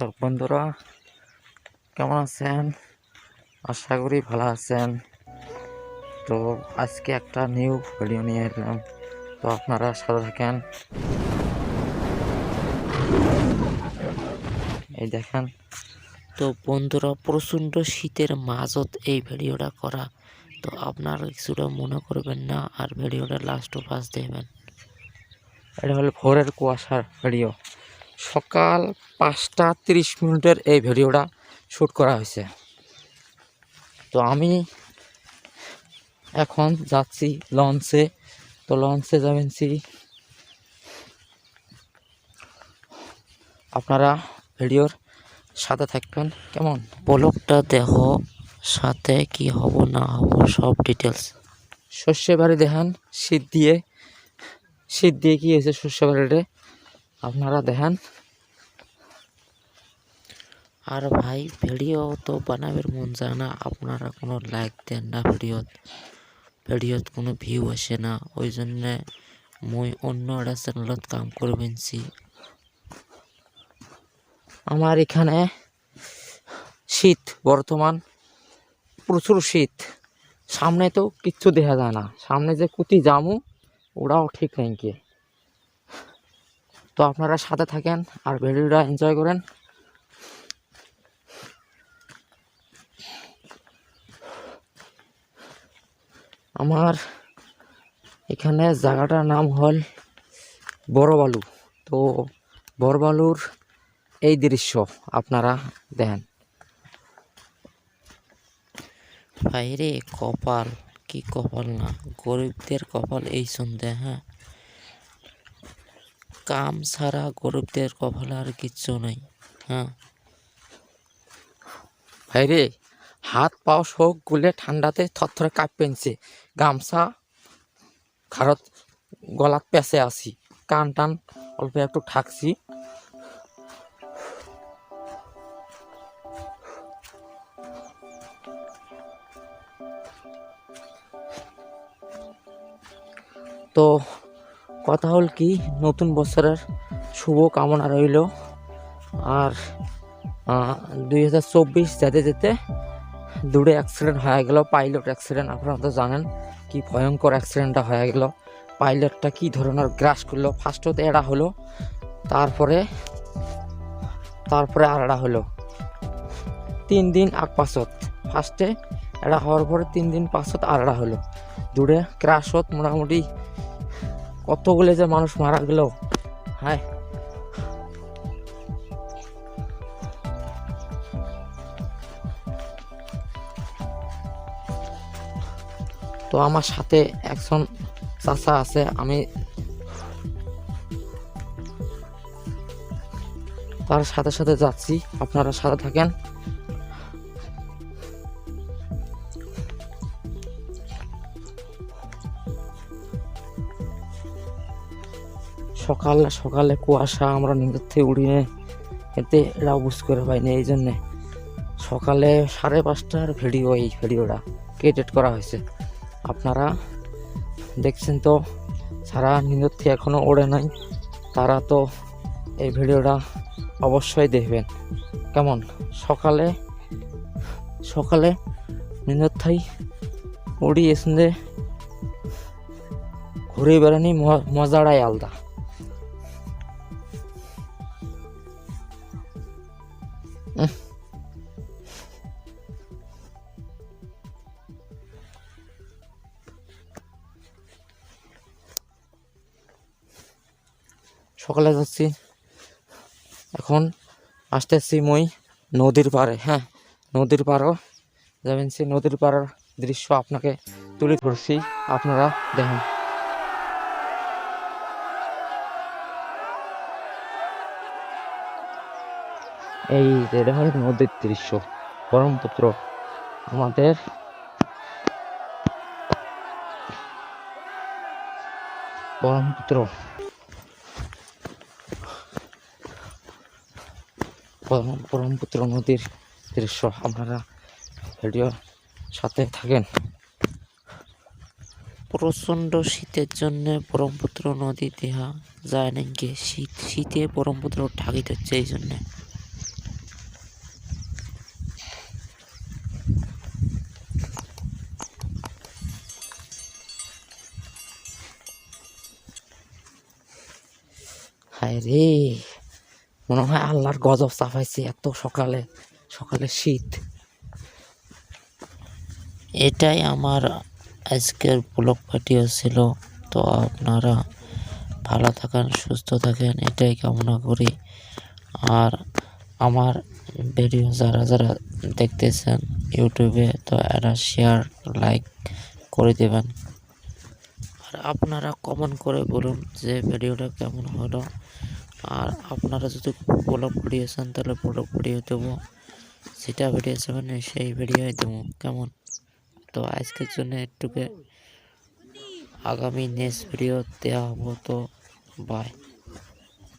তো বন্ধুরা, কেমন আছেন? আশা করি ভালো আছেন। তো আজকে একটা নিউ ভিডিও নিয়ে এলাম। তো আপনারা সাথে থাকেন। এই দেখেন। তো বন্ধুরা, প্রচণ্ড শীতের মাঝত এই ভিডিওটা করা। তো আপনারা কিছুটা মনে করবেন না, আর ভিডিওটা লাস্ট পাস দেবেন এটা হলো ভোরের কুয়াশার ভিডিও সকাল পাঁচটা তিরিশ মিনিটের এই ভিডিওটা শ্যুট করা হয়েছে। তো আমি এখন যাচ্ছি লঞ্চে। তো লঞ্চে যাবেন সি আপনারা ভিডিওর সাথে থাকবেন। কেমন? ব্লগটা দেহ সাথে কি হব না হব সব ডিটেলস শস্যে বাড়ি দেখেন শীত দিয়ে। শীত দিয়ে কি হয়েছে শস্য বাড়িতে? আপনারা দেখেন। আর ভাই ভিডিও তো বানাবের মন যায় না। আপনারা কোনো লাইক দেন না ভিডিওত ভিডিওত কোনো ভিউ আসে না। ওই জন্যে মই অন্য একটা চ্যানেলত কাম করবেনছি আমার এখানে শীত, বর্তমান প্রচুর শীত। সামনে তো কিচ্ছু দেখা যায় না। সামনে যে কুতি জামু, ওরাও ঠিক নেই কি। তো আপনারা সাথে থাকেন আর ভিডিওটা এনজয় করেন। আমার এখানে জায়গাটার নাম হল বড়বালু। তো বড়বালুর এই দৃশ্য আপনারা দেখেন। বাইরে কপাল, কি কপাল না, গরিবদের কপাল এই সন্ধে হ্যাঁ? কাম ছাড়া গরিবদের কপালে আর কিচ্ছু নেই হ্যাঁ। ভাইরে হাত পাও শোক গুলে ঠান্ডাতে থরথরে কাঁপ পেনছে গামছা খারত গলাত পেঁচে আছি। কান টান অল্প একটু ঠাকছি তো কথা হল কি, নতুন বছরের শুভ কামনা রইল। আর দুই হাজার চব্বিশ যেতে যেতে দূরে অ্যাক্সিডেন্ট হয়ে গেল পাইলট অ্যাক্সিডেন্ট আপনারা তো জানেন কি ভয়ঙ্কর অ্যাক্সিডেন্টটা হয়ে গেল। পাইলটটা কি ধরনের গ্রাস করল ফার্স্টতে এরা হলো, তারপরে তারপরে আর এরা হলো। তিন দিন আগ পাছত ফার্স্টে এরা হওয়ার পরে তিন দিন পাছত আর এরা হলো। দূরে ক্রাশত মোটামুটি কতগুলো যে মানুষ মারা গেল। হ্যাঁ। তো আমার সাথে একজন চাচা আছে, আমি তার সাথে সাথে যাচ্ছি, আপনারা সাথে থাকেন। সকালে সকালে কুয়াশা, আমরা নিজের থেকে উড়িয়ে এতে এরা বুঝ করে পাইনি এই জন্যে সকালে সাড়ে পাঁচটার ভিডিও, এই ভিডিওটা ক্রিয়েটেড করা হয়েছে। আপনারা দেখছেন তো সারা নিজের থেকে এখনও ওড়ে নাই, তারা তো এই ভিডিওটা অবশ্যই দেখবেন। কেমন? সকালে সকালে নিন্দত্থাই উড়ি এসে ঘুরে বেড়ানি মজাটাই আলাদা। সকালে যাচ্ছি। এখন আসতেছি মই নদীর পাড়ে হ্যাঁ নদীর পাড়ও। যাবেন সে নদীর পাড়ের দৃশ্য আপনাকে তুলে ধরছি, আপনারা দেখেন। এই এটা নদীর দৃশ্য, ব্রহ্মপুত্র। আমাদের ব্রহ্মপুত্র। ব্রহ্মপুত্র নদীর দৃশ্য। আপনারা ভিডিওর সাথে থাকেন। প্রচণ্ড শীতের জন্য ব্রহ্মপুত্র নদী দেহা যায় না গিয়ে শীত শীতে ব্রহ্মপুত্র ঢাকিত হচ্ছে এই জন্যে। হায় রে! মনে হয় আল্লাহর গজব চাপাইছে এত সকালে সকালে শীত। এটাই আমার আজকের ব্লগ ভিডিও ছিল। তো আপনারা ভালো থাকেন, সুস্থ থাকেন, এটাই কামনা করি। আর আমার ভিডিও যারা যারা দেখতেছেন ইউটিউবে, তো এরা শেয়ার লাইক করে দেবেন। আর আপনারা কমেন্ট করে বলুন যে ভিডিওটা কেমন হলো। আর আপনারা যদি ব্লগ ভিডিও চান, তাহলে ব্লগ ভিডিও দেবো। যেটা ভিডিও চাবেন সেই ভিডিওই দেবো, কেমন? তো আজকের জন্য একটুকে আগামী নেক্সট ভিডিও দেওয়া হব তো বাই